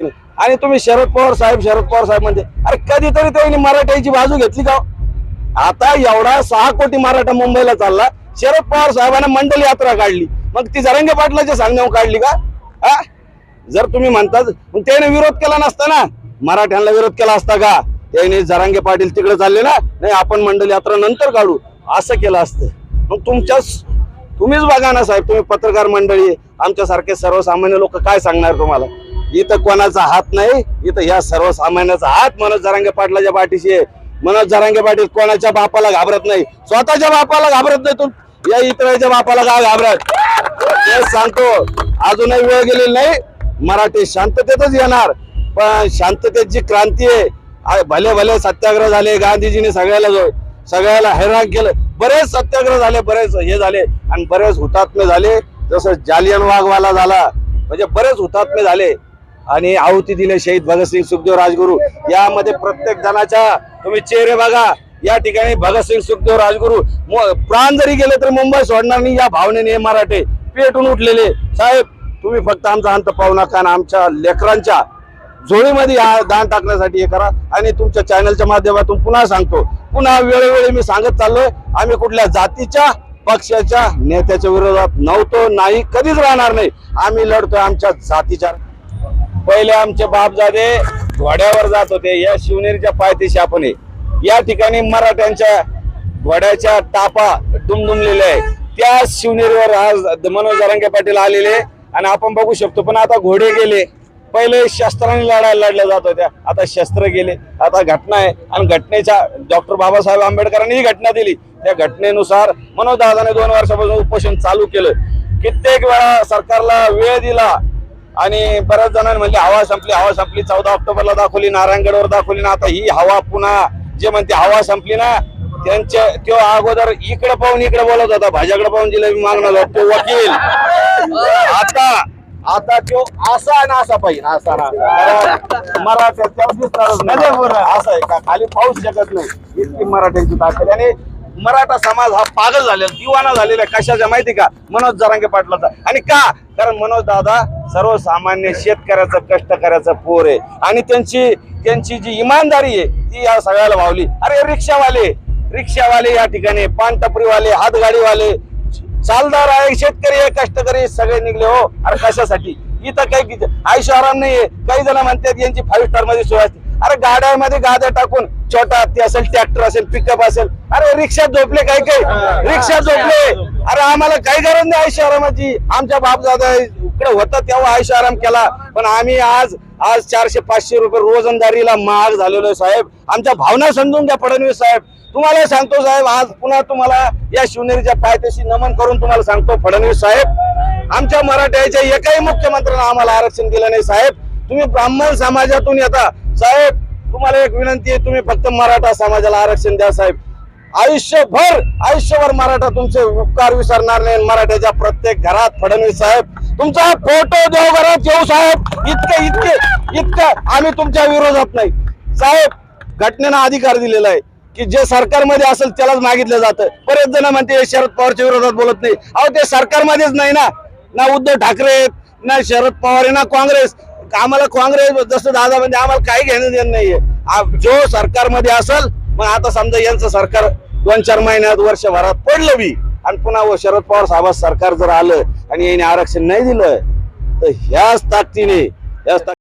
आणि तुम्ही शरद पवार साहेब शरद पवार साहेब म्हणजे अरे कधीतरी त्यांनी मराठ्याची बाजू घेतली का हो? आता एवढा सहा कोटी मराठा मुंबईला चालला शरद पवार साहेबांना मंडल यात्रा काढली. मग ती जरंगे पाटलाच्या सांगण्यावर काढली का? हा? जर तुम्ही म्हणता मग त्याने विरोध केला नसता ना. मराठ्यांना विरोध केला असता का? त्याने जरांगे पाटील तिकडे चालले ना नाही आपण मंडल यात्रा नंतर काढू. असं केलं असतं. मग तुमच्या तुम्हीच बघा ना साहेब तुम्ही पत्रकार मंडळी आमच्यासारखे सर्वसामान्य लोक काय सांगणार तुम्हाला? इथं कोणाचा हात नाही इथं या सर्वसामान्याचा हात मनोज जरांगे पाटलाच्या पाठीशी आहे. मनोज जरांगे पाटील कोणाच्या बापाला घाबरत नाही स्वतःच्या बापाला घाबरत नाही तू. या इतरांच्या बापाला काय घाबरत? हे सांगतो अजूनही वेळ गेलेली नाही मराठी शांततेतच येणार. पण शांततेत जी क्रांती आहे भले भले सत्याग्रह झाले गांधीजीने सगळ्याला जो- सगळ्याला हैराण केलं बरेच सत्याग्रह झाले बरेच हे झाले आणि बरेच हुतात्मे झाले. जसं जालियन वाघवाला झाला म्हणजे बरेच हुतात्मे झाले. आणि आहुती दिले शहीद भगतसिंग सुखदेव राजगुरू. यामध्ये प्रत्येक जणाच्या तुम्ही चेहरे बघा. या ठिकाणी भगतसिंग सुखदेव राजगुरू. प्राण जरी गेले तर मुंबई सोडणार नाही. या भावनेने हे मराठे पेटून उठलेले. साहेब तुम्ही फक्त आमचा अंत पाहू नका आणि आमच्या लेकरांच्या झोळीमध्ये हा दान टाकण्यासाठी हे करा. आणि तुमच्या चॅनलच्या माध्यमातून पुन्हा सांगतो. पुन्हा वेळोवेळी मी सांगत चाललोय. आम्ही कुठल्या जातीच्या पक्षाच्या नेत्याच्या विरोधात नव्हतो नाही कधीच राहणार नाही. आम्ही लढतोय आमच्या जातीच्या पहिले आमचे बापजादे घोड्यावर जात होते. या शिवनेरीच्या पायथ्याशी आपण आहे. या ठिकाणी मराठ्यांच्या घोड्याच्या टापा डुमडुमलेल्या आहे त्या शिवनेरीवर आज मनोज जरांगे पाटील आलेले आणि आपण बघू शकतो पण आता घोडे गेले. पहिले शस्त्राने लढायला लढल्या जात होत्या. आता शस्त्र गेले. आता घटना आहे. आणि घटनेच्या डॉक्टर बाबासाहेब आंबेडकरांनी ही घटना दिली. त्या घटनेनुसार मनोज दादाने दोन वर्षापासून उपोषण चालू केलं. कित्येक वेळा सरकारला वेळ दिला. आणि बऱ्याच जणांनी म्हणले हवा संपली हवा संपली चौदा ऑक्टोबरला दाखवली नारायणगडवर दाखवली ना आता ही हवा पुन्हा जे म्हणते हवा संपली ना त्यांच्या तो अगोदर इकडे पाहून इकडे बोलत होता भाज्याकडे पाहून जिलेबी मागणार तो वकील. आता आता तो असा ना असा पाहिजे असा ना मराठ्यात दिसणारच नाही. असं आहे का? खाली पाऊस शकत नाही. इतकी मराठ्यांची ताकद आणि मराठा समाज हा पागल झालेला दिवाना झालेला कशाचा माहिती का? मनोज जरांगे पाटलाचा. आणि का? कारण मनोज दादा सर्वसामान्य शेतकऱ्याचं कष्टकऱ्याचं पोर आहे. आणि त्यांची त्यांची जी इमानदारी आहे ती या सगळ्याला भावली. अरे रिक्षावाले रिक्षावाले या ठिकाणी पानटपरीवाले हातगाडीवाले चालदार आहे शेतकरी आहे कष्टकरी सगळे निघले हो. अरे कशासाठी? इथं काही आयुष्य आराम नाहीये काही जण म्हणतात यांची फाईव्ह स्टारमध्ये सोय असते. अरे गाड्यामध्ये गाद्या टाकून छोटा हत्ती असेल ट्रॅक्टर असेल पिकअप असेल अरे रिक्षात झोपले काही काही रिक्षात झोपले. अरे आम्हाला काही गरज नाही आयुष्य आरामाची. आमच्या बापदादा इकडे होता तेव्हा आयुष्य आराम केला. पण आम्ही आज आज चारशे पाचशे रुपये रोजंदारीला महाग झालेलो आहे साहेब. आमच्या भावना समजून घ्या फडणवीस साहेब. तुम्हाला सांगतो साहेब आज पुन्हा तुम्हाला या शिवनेरीच्या पायथ्याशी नमन करून तुम्हाला सांगतो फडणवीस साहेब. आमच्या मराठ्याच्या एकाही मुख्यमंत्र्यांना आम्हाला आरक्षण दिलं नाही साहेब. तुम्ही ब्राह्मण समाजातून येता. साहेब तुम्हाला एक विनंती आहे तुम्ही फक्त मराठा समाजाला आरक्षण द्या साहेब. आयुष्यभर आयुष्यभर मराठा तुमचे उपकार विसरणार नाही. मराठ्याच्या प्रत्येक घरात फडणवीस साहेब तुमचा फोटो देवघरात येऊ साहेब. इतके इतके इतकं आम्ही तुमच्या विरोधात नाही. साहेब घटनेनं अधिकार दिलेला आहे की जे सरकारमध्ये असेल त्यालाच मागितलं जातं. बरेच जण म्हणते शरद पवारच्या विरोधात बोलत नाही. अहो ते सरकारमध्येच नाही ना. ना उद्धव ठाकरे आहेत, ना शरद पवार आहे ना काँग्रेस. आम्हाला काँग्रेस जसं दादा म्हणजे आम्हाला काही घेणं देणं नाहीये जो सरकारमध्ये असेल मग आता समजा यांचं सरकार दोन चार महिन्यात वर्षभरात पडलं बी आणि पुन्हा व शरद पवार साहेब सरकार जर आलं आणि याने आरक्षण नाही दिलं तर ह्याच ताकदीने ह्याच ताक-